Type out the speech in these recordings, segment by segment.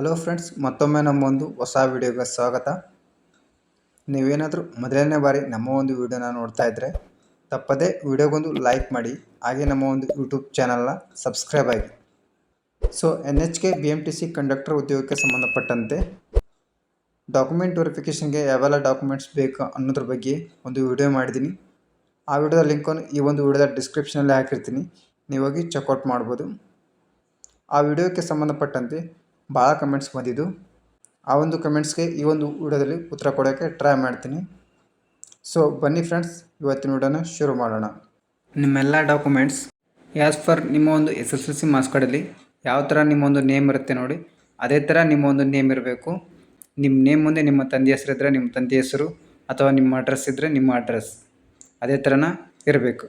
Hello friends, ಮತ್ತೊಮ್ಮೆ ನಮ್ಮ ಒಂದು ಹೊಸ ವಿಡಿಯೋಗೆ ಸ್ವಾಗತ. ನೀವೇನಾದರೂ ಮೊದಲನೇ ಬಾರಿ ನಮ್ಮ ಒಂದು ವಿಡಿಯೋನ ನೋಡ್ತಾ ಇದ್ದರೆ ತಪ್ಪದೇ ವಿಡಿಯೋಗೊಂದು ಲೈಕ್ ಮಾಡಿ, ಹಾಗೆ ನಮ್ಮ ಒಂದು ಯೂಟ್ಯೂಬ್ ಚಾನಲ್ನ ಸಬ್ಸ್ಕ್ರೈಬ್ ಆಗಿ. So N H K B M T C conductor ಉದ್ಯೋಗಕ್ಕೆ ಸಂಬಂಧಪಟ್ಟಂತೆ ಡಾಕ್ಯುಮೆಂಟ್ ವೆರಿಫಿಕೇಷನ್ಗೆ ಯಾವೆಲ್ಲ ಡಾಕ್ಯುಮೆಂಟ್ಸ್ ಬೇಕು ಅನ್ನೋದ್ರ ಬಗ್ಗೆ ಒಂದು ವಿಡಿಯೋ ಮಾಡಿದ್ದೀನಿ. ಆ ವಿಡಿಯೋದ ಲಿಂಕನ್ನು ಈ ಒಂದು ವಿಡಿಯೋದ ಡಿಸ್ಕ್ರಿಪ್ಷನಲ್ಲಿ ಹಾಕಿರ್ತೀನಿ. ನೀವು ಹೋಗಿ ಚೆಕ್ಔಟ್ ಮಾಡ್ಬೋದು. ಆ ವಿಡಿಯೋಕ್ಕೆ ಸಂಬಂಧಪಟ್ಟಂತೆ ಭಾಳ ಕಮೆಂಟ್ಸ್ ಬಂದಿದ್ದು. ಆ ಒಂದು ಕಮೆಂಟ್ಸ್ಗೆ ಈ ಒಂದು ವಿಡಿಯೋದಲ್ಲಿ ಉತ್ತರ ಕೊಡೋಕ್ಕೆ ಟ್ರೈ ಮಾಡ್ತೀನಿ. ಸೊ ಬನ್ನಿ ಫ್ರೆಂಡ್ಸ್ ಇವತ್ತಿನ ವಿಡಿಯೋನ ಶುರು ಮಾಡೋಣ. ನಿಮ್ಮೆಲ್ಲ ಡಾಕ್ಯುಮೆಂಟ್ಸ್ ಆ್ಯಸ್ ಫರ್ ನಿಮ್ಮ ಒಂದು S S L C marks ಕಾರ್ಡಲ್ಲಿ ಯಾವ ಥರ ನಿಮ್ಮ ಒಂದು ನೇಮ್ ಇರುತ್ತೆ ನೋಡಿ, ಅದೇ ಥರ ನಿಮ್ಮ ಒಂದು ನೇಮ್ ಇರಬೇಕು. ನಿಮ್ಮ ನೇಮ್ ಮುಂದೆ ನಿಮ್ಮ ತಂದೆ ಹೆಸರು ಇದ್ದರೆ ನಿಮ್ಮ ತಂದೆ ಹೆಸರು, ಅಥವಾ ನಿಮ್ಮ ಅಡ್ರೆಸ್ ಇದ್ದರೆ ನಿಮ್ಮ ಅಡ್ರೆಸ್ ಅದೇ ಥರನ ಇರಬೇಕು.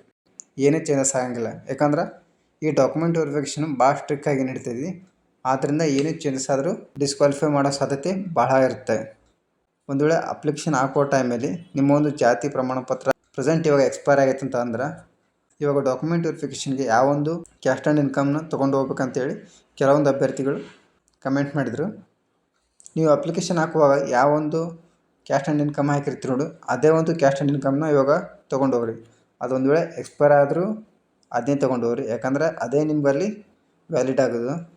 ಏನೇ ಚೇಂಜಸ್ ಆಗಂಗಿಲ್ಲ. ಯಾಕಂದ್ರೆ ಈ ಡಾಕ್ಯುಮೆಂಟ್ ವೆರಿಫಿಕೇಷನ್ ಭಾಳ ಸ್ಟ್ರಿಕ್ಟಾಗಿ ನಡೀತಿದೆ ಆದ್ದರಿಂದ ಏನೇ ಚೇಂಜಸ್ ಆದರೂ ಡಿಸ್ಕ್ವಾಲಿಫೈ ಮಾಡೋ ಸಾಧ್ಯತೆ ಬಹಳ ಇರುತ್ತೆ. ಒಂದು ವೇಳೆ ಅಪ್ಲಿಕೇಶನ್ ಹಾಕೋ ಟೈಮಲ್ಲಿ ನಿಮ್ಮ ಒಂದು ಜಾತಿ ಪ್ರಮಾಣ ಪತ್ರ ಪ್ರೆಸೆಂಟ್ ಇವಾಗ ಎಕ್ಸ್ಪೈರ್ ಆಗೈತೆ ಅಂತ ಅಂದ್ರೆ, ಇವಾಗ ಡಾಕ್ಯುಮೆಂಟ್ ವೆರಿಫಿಕೇಷನ್ಗೆ ಯಾವೊಂದು ಕ್ಯಾಸ್ಟ್ ಆ್ಯಂಡ್ ಇನ್ಕಮ್ನ ತೊಗೊಂಡು ಹೋಗ್ಬೇಕಂತೇಳಿ ಕೆಲವೊಂದು ಅಭ್ಯರ್ಥಿಗಳು ಕಮೆಂಟ್ ಮಾಡಿದರು. ನೀವು ಅಪ್ಲಿಕೇಶನ್ ಹಾಕುವಾಗ ಯಾವೊಂದು ಕ್ಯಾಸ್ಟ್ ಆ್ಯಂಡ್ ಇನ್ಕಮ್ ಹಾಕಿರ್ತೀರಿ ನೋಡು, ಅದೇ ಒಂದು ಕ್ಯಾಸ್ಟ್ ಆ್ಯಂಡ್ ಇನ್ಕಮ್ನ ಇವಾಗ ತೊಗೊಂಡು ಹೋಗ್ರಿ. ಅದೊಂದು ವೇಳೆ ಎಕ್ಸ್ಪೈರ್ ಆದರೂ ಅದನ್ನೇ ತೊಗೊಂಡು ಹೋಗ್ರಿ. ಯಾಕಂದರೆ ಅದೇ ನಿಮ್ಮಲ್ಲಿ ವ್ಯಾಲಿಡ್ ಆಗೋದು.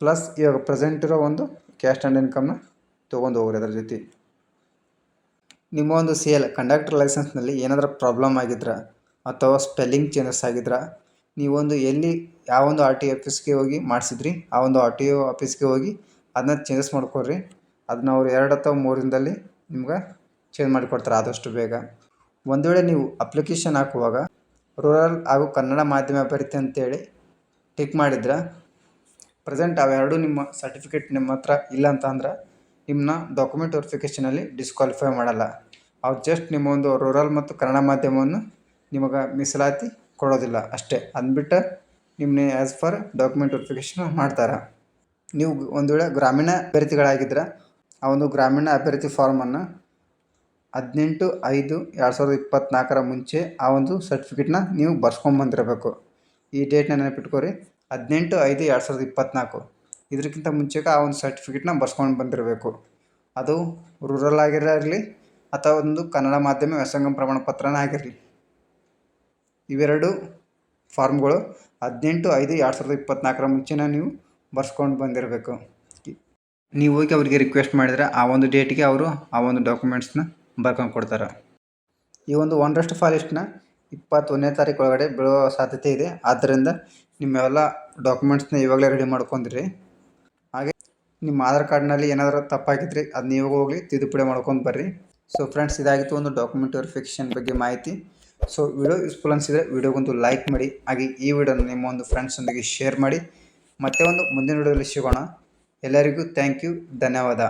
ಪ್ಲಸ್ ಇವಾಗ ಪ್ರೆಸೆಂಟ್ ಇರೋ ಒಂದು ಕ್ಯಾಶ್ ಆ್ಯಂಡ್ ಇನ್ಕಮ್ನ ತೊಗೊಂಡು ಹೋಗ್ರಿ ಅದರ ಜೊತೆ. ನಿಮ್ಮ ಒಂದು ಸಿ ಎಲ್ ಕಂಡಕ್ಟರ್ ಲೈಸೆನ್ಸ್ನಲ್ಲಿ ಏನಾದರೂ ಪ್ರಾಬ್ಲಮ್ ಆಗಿದ್ರ ಅಥವಾ ಸ್ಪೆಲ್ಲಿಂಗ್ ಚೇಂಜಸ್ ಆಗಿದ್ರೆ ನೀವೊಂದು ಎಲ್ಲಿ ಯಾವೊಂದು ಆರ್ ಟಿ ಆಫೀಸ್ಗೆ ಹೋಗಿ ಮಾಡಿಸಿದ್ರಿ, ಆ ಒಂದು ಆರ್ ಟಿ ಒ ಆಫೀಸ್ಗೆ ಹೋಗಿ ಅದನ್ನ ಚೇಂಜಸ್ ಮಾಡ್ಕೊಡ್ರಿ. ಅದನ್ನ ಅವ್ರು ಎರಡು ಅಥವಾ ಮೂರು ದಿನದಲ್ಲಿ ನಿಮ್ಗೆ ಚೇಂಜ್ ಮಾಡಿಕೊಡ್ತಾರೆ ಆದಷ್ಟು ಬೇಗ. ಒಂದು ವೇಳೆ ನೀವು ಅಪ್ಲಿಕೇಶನ್ ಹಾಕುವಾಗ ರೂರಲ್ ಹಾಗೂ ಕನ್ನಡ ಮಾಧ್ಯಮ ಅಭಿವೃದ್ಧಿ ಅಂತೇಳಿ ಟಿಕ್ ಮಾಡಿದ್ರೆ ಪ್ರೆಸೆಂಟ್ ಅವೆರಡು ನಿಮ್ಮ ಸರ್ಟಿಫಿಕೇಟ್ ನಿಮ್ಮ ಹತ್ರ ಇಲ್ಲ ಅಂತ ಅಂದ್ರೆ ನಿಮ್ಮನ್ನ ಡಾಕ್ಯುಮೆಂಟ್ ವೆರಿಫಿಕೇಷನಲ್ಲಿ ಡಿಸ್ಕ್ವಾಲಿಫೈ ಮಾಡಲ್ಲ. ಅವ್ರು ಜಸ್ಟ್ ನಿಮ್ಮ ಒಂದು ರೂರಲ್ ಮತ್ತು ಕನ್ನಡ ಮಾಧ್ಯಮವನ್ನು ನಿಮಗೆ ಮೀಸಲಾತಿ ಕೊಡೋದಿಲ್ಲ ಅಷ್ಟೇ. ಅಂದ್ಬಿಟ್ಟು ನಿಮ್ಮನ್ನೇ ಆ್ಯಸ್ ಫಾರ್ ಡಾಕ್ಯುಮೆಂಟ್ ವೆರಿಫಿಕೇಷನ್ ಮಾಡ್ತಾರೆ. ನೀವು ಒಂದು ವೇಳೆ ಗ್ರಾಮೀಣ ಅಭ್ಯರ್ಥಿಗಳಾಗಿದ್ದರೆ ಆ ಒಂದು ಗ್ರಾಮೀಣ ಅಭ್ಯರ್ಥಿ ಫಾರ್ಮನ್ನು ಹದಿನೆಂಟು ಐದು ಎರಡು ಸಾವಿರದ ಇಪ್ಪತ್ತ್ನಾಲ್ಕರ ಮುಂಚೆ ಆ ಒಂದು ಸರ್ಟಿಫಿಕೇಟ್ನ ನೀವು ಬರ್ಸ್ಕೊಂಬಂದಿರಬೇಕು. ಈ ಡೇಟ್ನ ನೆನಪಿಟ್ಕೋರಿ. ಹದಿನೆಂಟು, ಐದು, ಎರಡು ಸಾವಿರದ ಇಪ್ಪತ್ತ್ನಾಲ್ಕು ಇದಕ್ಕಿಂತ ಮುಂಚೆಗೆ ಆ ಒಂದು ಸರ್ಟಿಫಿಕೇಟ್ನ ಬರ್ಸ್ಕೊಂಡು ಬಂದಿರಬೇಕು. ಅದು ರೂರಲ್ ಆಗಿರಲಿ ಅಥವಾ ಒಂದು ಕನ್ನಡ ಮಾಧ್ಯಮ ವ್ಯಾಸಂಗ ಪ್ರಮಾಣ ಪತ್ರನೇ ಆಗಿರಲಿ. ಇವೆರಡು ಫಾರ್ಮ್ಗಳು ಹದಿನೆಂಟು, ಐದು, ಎರಡು ಸಾವಿರದ ಇಪ್ಪತ್ತ್ನಾಲ್ಕರ ಮುಂಚೆನೇ ನೀವು ಬರ್ಸ್ಕೊಂಡು ಬಂದಿರಬೇಕು. ನೀವು ಹೋಗಿ ಅವರಿಗೆ ರಿಕ್ವೆಸ್ಟ್ ಮಾಡಿದರೆ ಆ ಒಂದು ಡೇಟಿಗೆ ಅವರು ಆ ಒಂದು ಡಾಕ್ಯುಮೆಂಟ್ಸ್ನ ಬರ್ಕೊಂಡು ಕೊಡ್ತಾರೆ. ಈ ಒಂದು ಒಂದರಷ್ಟು ಫಾಲಿಸ್ಟ್ನ ಇಪ್ಪತ್ತೊಂದನೇ ತಾರೀಕು ಒಳಗಡೆ ಬೀಳುವ ಸಾಧ್ಯತೆ ಇದೆ. ಆದ್ದರಿಂದ ನಿಮ್ಮೆಲ್ಲ ಡಾಕ್ಯುಮೆಂಟ್ಸ್ನ ಇವಾಗಲೇ ರೆಡಿ ಮಾಡ್ಕೊಂಡಿರಿ. ಹಾಗೆ ನಿಮ್ಮ ಆಧಾರ್ ಕಾರ್ಡ್ನಲ್ಲಿ ಏನಾದರೂ ತಪ್ಪಾಗಿದ್ರಿ ಅದು ನೀವು ಹೋಗಿ ತಿದ್ದುಪಡಿ ಮಾಡ್ಕೊಂಡು ಬರ್ರಿ. ಸೊ ಫ್ರೆಂಡ್ಸ್ ಇದಾಗಿತ್ತು ಒಂದು ಡಾಕ್ಯುಮೆಂಟ್ ವೆರಿಫಿಕೇಷನ್ ಬಗ್ಗೆ ಮಾಹಿತಿ. ಸೊ ವಿಡಿಯೋ ಯೂಸ್ಫುಲ್ ಅನಿಸಿದರೆ ವಿಡಿಯೋಗೊಂದು ಲೈಕ್ ಮಾಡಿ. ಹಾಗೆ ಈ ವಿಡಿಯೋನ ನಿಮ್ಮ ಒಂದು ಫ್ರೆಂಡ್ಸೊಂದಿಗೆ ಶೇರ್ ಮಾಡಿ. ಮತ್ತೆ ಒಂದು ಮುಂದಿನ ವಿಡಿಯೋದಲ್ಲಿ ಸಿಗೋಣ. ಎಲ್ಲರಿಗೂ ಥ್ಯಾಂಕ್ ಯು ಧನ್ಯವಾದ.